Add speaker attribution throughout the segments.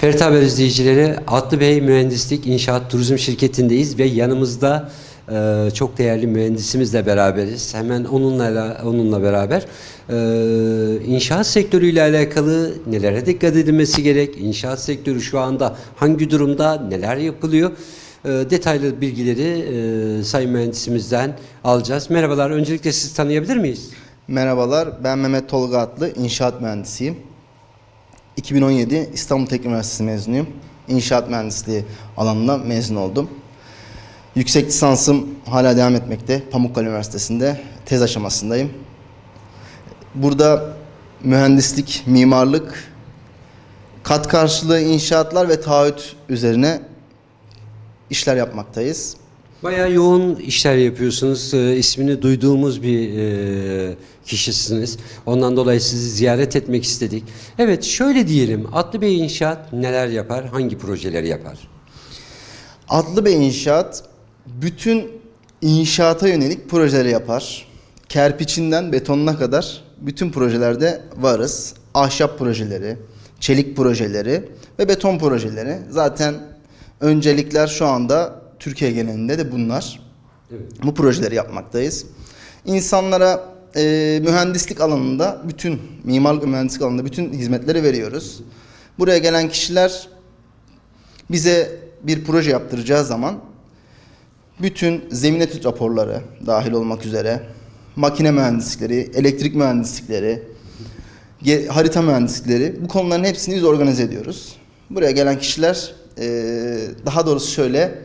Speaker 1: Ferit Haber izleyicileri Atlı Bey Mühendislik İnşaat Turizm Şirketi'ndeyiz ve yanımızda e, çok değerli mühendisimizle beraberiz. Hemen onunla onunla beraber e, inşaat sektörüyle alakalı nelere dikkat edilmesi gerek? İnşaat sektörü şu anda hangi durumda? Neler yapılıyor? E, detaylı bilgileri e, Sayın Mühendisimizden alacağız. Merhabalar. Öncelikle sizi tanıyabilir miyiz?
Speaker 2: Merhabalar, ben Mehmet Tolga adlı inşaat mühendisiyim. 2017 İstanbul Teknik Üniversitesi mezunuyum. İnşaat mühendisliği alanında mezun oldum. Yüksek lisansım hala devam etmekte. Pamukkale Üniversitesi'nde tez aşamasındayım. Burada mühendislik, mimarlık, kat karşılığı inşaatlar ve taahhüt üzerine işler yapmaktayız.
Speaker 1: Bayağı yoğun işler yapıyorsunuz. Ee, ismini duyduğumuz bir e, kişisiniz. Ondan dolayı sizi ziyaret etmek istedik. Evet şöyle diyelim. Atlı Bey İnşaat neler yapar? Hangi projeleri yapar?
Speaker 2: Adlı Bey İnşaat bütün inşaata yönelik projeleri yapar. Kerpiçinden betonuna kadar bütün projelerde varız. Ahşap projeleri, çelik projeleri ve beton projeleri. Zaten öncelikler şu anda Türkiye genelinde de bunlar. Bu projeleri yapmaktayız. İnsanlara e, mühendislik alanında bütün mimarlık mühendislik alanında bütün hizmetleri veriyoruz. Buraya gelen kişiler bize bir proje yaptıracağı zaman bütün zemin etüt raporları dahil olmak üzere makine mühendislikleri, elektrik mühendislikleri, harita mühendislikleri bu konuların hepsini biz organize ediyoruz. Buraya gelen kişiler eee, daha doğrusu şöyle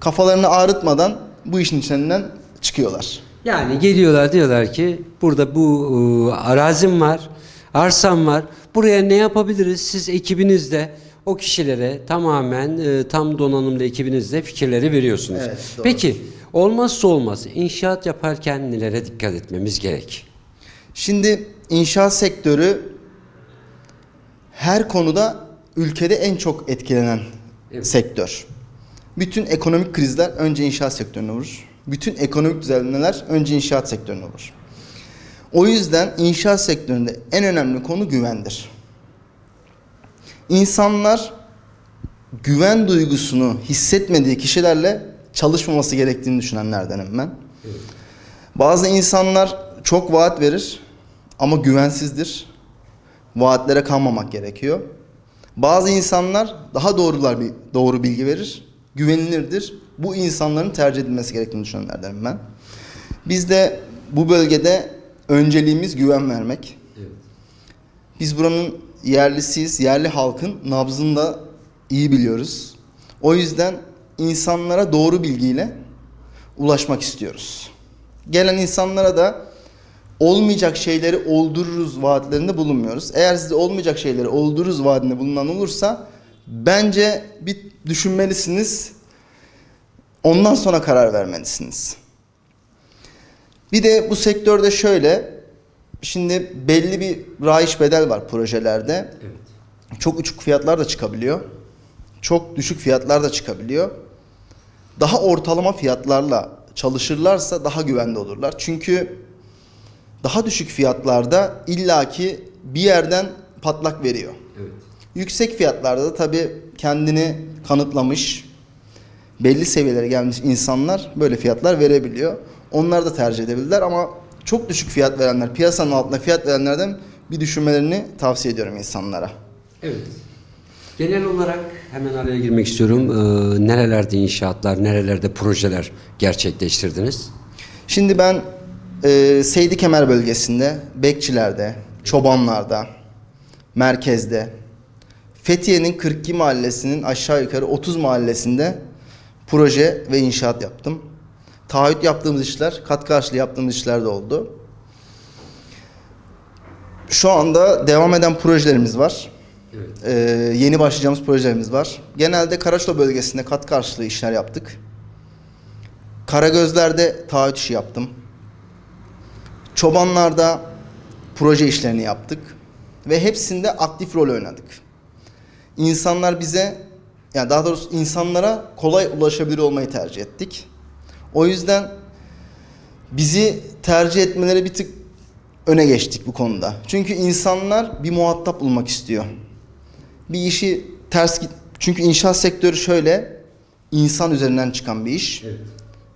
Speaker 2: kafalarını ağrıtmadan bu işin içinden çıkıyorlar.
Speaker 1: Yani geliyorlar diyorlar ki burada bu e, arazim var, arsam var. Buraya ne yapabiliriz? Siz ekibinizde o kişilere tamamen e, tam donanımlı ekibinizle fikirleri veriyorsunuz.
Speaker 2: Evet, doğru.
Speaker 1: Peki olmazsa olmaz inşaat yaparken nelere dikkat etmemiz gerek?
Speaker 2: Şimdi inşaat sektörü her konuda ülkede en çok etkilenen
Speaker 1: Evet.
Speaker 2: sektör. Bütün ekonomik krizler önce inşaat sektörüne vurur. Bütün ekonomik düzenlemeler önce inşaat sektörüne vurur. O yüzden inşaat sektöründe en önemli konu güvendir. İnsanlar güven duygusunu hissetmediği kişilerle çalışmaması gerektiğini düşünenlerdenim ben. Bazı insanlar çok vaat verir ama güvensizdir. Vaatlere kanmamak gerekiyor. Bazı insanlar daha doğrular bir doğru bilgi verir, güvenilirdir. Bu insanların tercih edilmesi gerektiğini düşünenlerdenim ben. Biz de bu bölgede önceliğimiz güven vermek. Biz buranın yerlisiyiz, yerli halkın nabzını da iyi biliyoruz. O yüzden insanlara doğru bilgiyle ulaşmak istiyoruz. Gelen insanlara da olmayacak şeyleri oldururuz vaatlerinde bulunmuyoruz. Eğer size olmayacak şeyleri oldururuz vaadinde bulunan olursa bence bir düşünmelisiniz. Ondan sonra karar vermelisiniz. Bir de bu sektörde şöyle şimdi belli bir rayiç bedel var projelerde. Çok uçuk fiyatlar da çıkabiliyor. Çok düşük fiyatlar da çıkabiliyor. Daha ortalama fiyatlarla çalışırlarsa daha güvende olurlar. Çünkü daha düşük fiyatlarda illaki bir yerden patlak veriyor.
Speaker 1: Evet.
Speaker 2: Yüksek fiyatlarda da tabii kendini kanıtlamış, belli seviyelere gelmiş insanlar böyle fiyatlar verebiliyor. Onlar da tercih edebilirler ama çok düşük fiyat verenler, piyasanın altında fiyat verenlerden bir düşünmelerini tavsiye ediyorum insanlara.
Speaker 1: Evet. Genel olarak hemen araya girmek istiyorum. Ee, nerelerde inşaatlar, nerelerde projeler gerçekleştirdiniz?
Speaker 2: Şimdi ben e, Seydi Kemer bölgesinde, Bekçiler'de, Çobanlar'da, merkezde, Fethiye'nin 42 mahallesinin aşağı yukarı 30 mahallesinde proje ve inşaat yaptım. Taahhüt yaptığımız işler, kat karşılığı yaptığımız işler de oldu. Şu anda devam eden projelerimiz var.
Speaker 1: Evet.
Speaker 2: Ee, yeni başlayacağımız projelerimiz var. Genelde Karaçlo bölgesinde kat karşılığı işler yaptık. Karagözler'de taahhüt işi yaptım. Çobanlar'da proje işlerini yaptık. Ve hepsinde aktif rol oynadık. İnsanlar bize, yani daha doğrusu insanlara kolay ulaşabilir olmayı tercih ettik. O yüzden bizi tercih etmeleri bir tık öne geçtik bu konuda. Çünkü insanlar bir muhatap bulmak istiyor. Bir işi ters git. Çünkü inşaat sektörü şöyle insan üzerinden çıkan bir iş.
Speaker 1: Evet.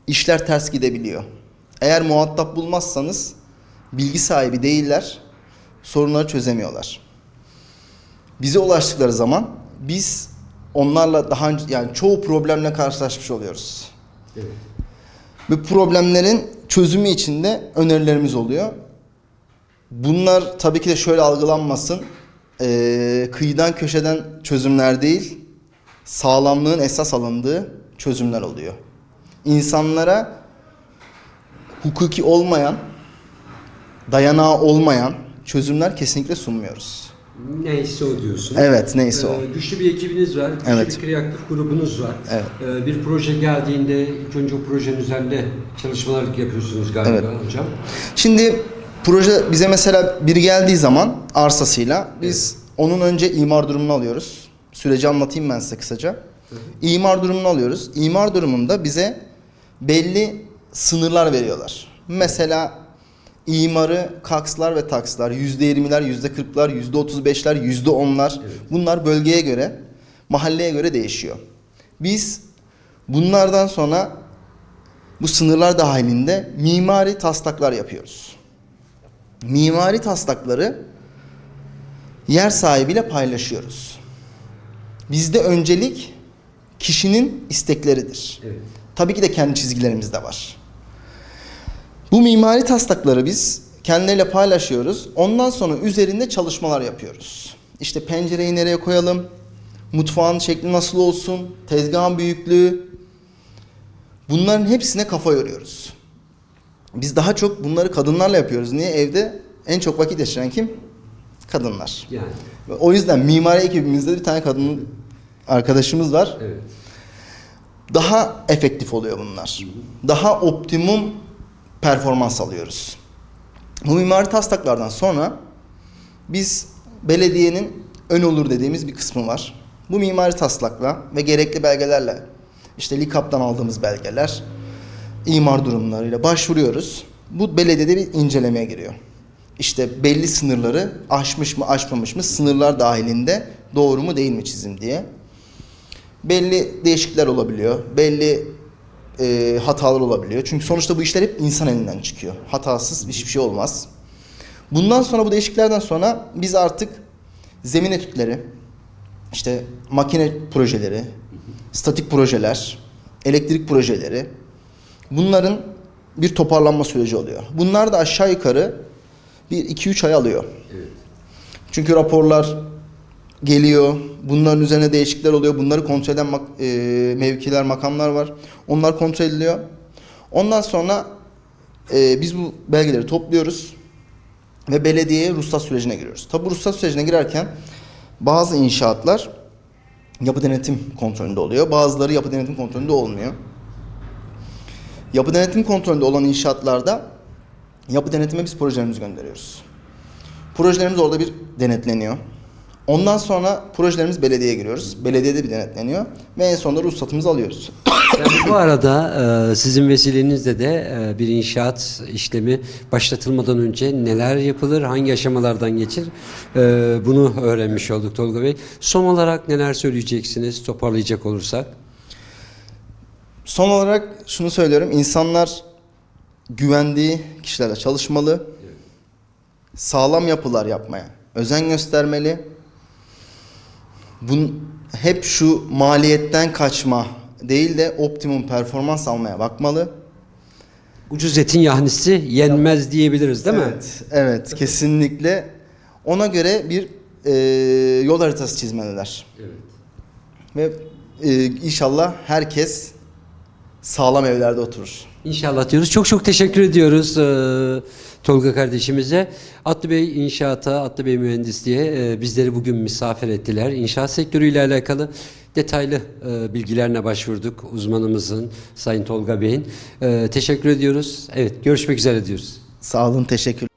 Speaker 2: İşler ters gidebiliyor. Eğer muhatap bulmazsanız bilgi sahibi değiller, sorunları çözemiyorlar. Bize ulaştıkları zaman biz onlarla daha önce yani çoğu problemle karşılaşmış oluyoruz.
Speaker 1: Evet.
Speaker 2: Bu problemlerin çözümü için de önerilerimiz oluyor. Bunlar tabii ki de şöyle algılanmasın. Ee, kıyıdan köşeden çözümler değil, sağlamlığın esas alındığı çözümler oluyor. İnsanlara hukuki olmayan, dayanağı olmayan çözümler kesinlikle sunmuyoruz.
Speaker 1: Neyse o diyorsun.
Speaker 2: Evet, neyse o.
Speaker 1: Ee, güçlü bir ekibiniz var, güçlü
Speaker 2: Evet.
Speaker 1: bir kreatif grubunuz var.
Speaker 2: Evet.
Speaker 1: Ee, bir proje geldiğinde ilk önce o projenin üzerinde çalışmalar yapıyorsunuz galiba
Speaker 2: Evet.
Speaker 1: hocam.
Speaker 2: Şimdi proje bize mesela biri geldiği zaman arsasıyla biz onun önce imar durumunu alıyoruz. Süreci anlatayım ben size kısaca. İmar durumunu alıyoruz. İmar durumunda bize belli sınırlar veriyorlar. Mesela imarı kakslar ve takslar, %20'ler, %40'lar, %35'ler, %10'lar
Speaker 1: Evet.
Speaker 2: bunlar bölgeye göre, mahalleye göre değişiyor. Biz bunlardan sonra bu sınırlar dahilinde mimari taslaklar yapıyoruz. Mimari taslakları yer sahibiyle paylaşıyoruz. Bizde öncelik kişinin istekleridir.
Speaker 1: Evet.
Speaker 2: Tabii ki de kendi çizgilerimiz de var. Bu mimari taslakları biz kendileriyle paylaşıyoruz. Ondan sonra üzerinde çalışmalar yapıyoruz. İşte pencereyi nereye koyalım? Mutfağın şekli nasıl olsun? Tezgahın büyüklüğü. Bunların hepsine kafa yoruyoruz. Biz daha çok bunları kadınlarla yapıyoruz. Niye? Evde en çok vakit geçiren kim? Kadınlar.
Speaker 1: Yani.
Speaker 2: O yüzden mimari ekibimizde bir tane kadın arkadaşımız var
Speaker 1: Evet.
Speaker 2: daha efektif oluyor bunlar. Daha optimum performans alıyoruz. Bu mimari taslaklardan sonra biz belediyenin ön olur dediğimiz bir kısmı var. Bu mimari taslakla ve gerekli belgelerle işte LİKAP'tan aldığımız belgeler, imar durumlarıyla başvuruyoruz. Bu belediyede bir incelemeye giriyor. İşte belli sınırları aşmış mı aşmamış mı sınırlar dahilinde doğru mu değil mi çizim diye belli değişiklikler olabiliyor. Belli e, hatalar olabiliyor. Çünkü sonuçta bu işler hep insan elinden çıkıyor. Hatasız hiçbir şey olmaz. Bundan sonra bu değişikliklerden sonra biz artık zemin etütleri, işte makine projeleri, statik projeler, elektrik projeleri bunların bir toparlanma süreci oluyor. Bunlar da aşağı yukarı bir 2-3 ay alıyor.
Speaker 1: Evet.
Speaker 2: Çünkü raporlar geliyor. Bunların üzerine değişiklikler oluyor. Bunları kontrol eden mak- e, mevkiler, makamlar var. Onlar kontrol ediliyor. Ondan sonra e, biz bu belgeleri topluyoruz ve belediyeye ruhsat sürecine giriyoruz. Tabi bu ruhsat sürecine girerken bazı inşaatlar yapı denetim kontrolünde oluyor. Bazıları yapı denetim kontrolünde olmuyor. Yapı denetim kontrolünde olan inşaatlarda yapı denetime biz projelerimizi gönderiyoruz. Projelerimiz orada bir denetleniyor. Ondan sonra projelerimiz belediyeye giriyoruz. Belediyede bir denetleniyor ve en sonunda ruhsatımızı alıyoruz.
Speaker 1: Yani bu arada e, sizin vesilenizle de e, bir inşaat işlemi başlatılmadan önce neler yapılır, hangi aşamalardan geçir e, bunu öğrenmiş olduk Tolga Bey. Son olarak neler söyleyeceksiniz toparlayacak olursak?
Speaker 2: Son olarak şunu söylüyorum. İnsanlar güvendiği kişilerle çalışmalı. Sağlam yapılar yapmaya özen göstermeli. Bun, hep şu maliyetten kaçma değil de optimum performans almaya bakmalı.
Speaker 1: Ucuz etin yahnisi yenmez diyebiliriz değil mi?
Speaker 2: Evet, evet kesinlikle. Ona göre bir e, yol haritası çizmeliler.
Speaker 1: Evet.
Speaker 2: Ve e, inşallah herkes sağlam evlerde oturur.
Speaker 1: İnşallah diyoruz. Çok çok teşekkür ediyoruz e, Tolga kardeşimize. Atlı Bey İnşaat'a, Atlı Bey Mühendisliğe e, bizleri bugün misafir ettiler. İnşaat sektörüyle alakalı detaylı e, bilgilerine başvurduk uzmanımızın Sayın Tolga Bey'in. E, teşekkür ediyoruz. Evet görüşmek üzere diyoruz.
Speaker 2: Sağ olun, teşekkür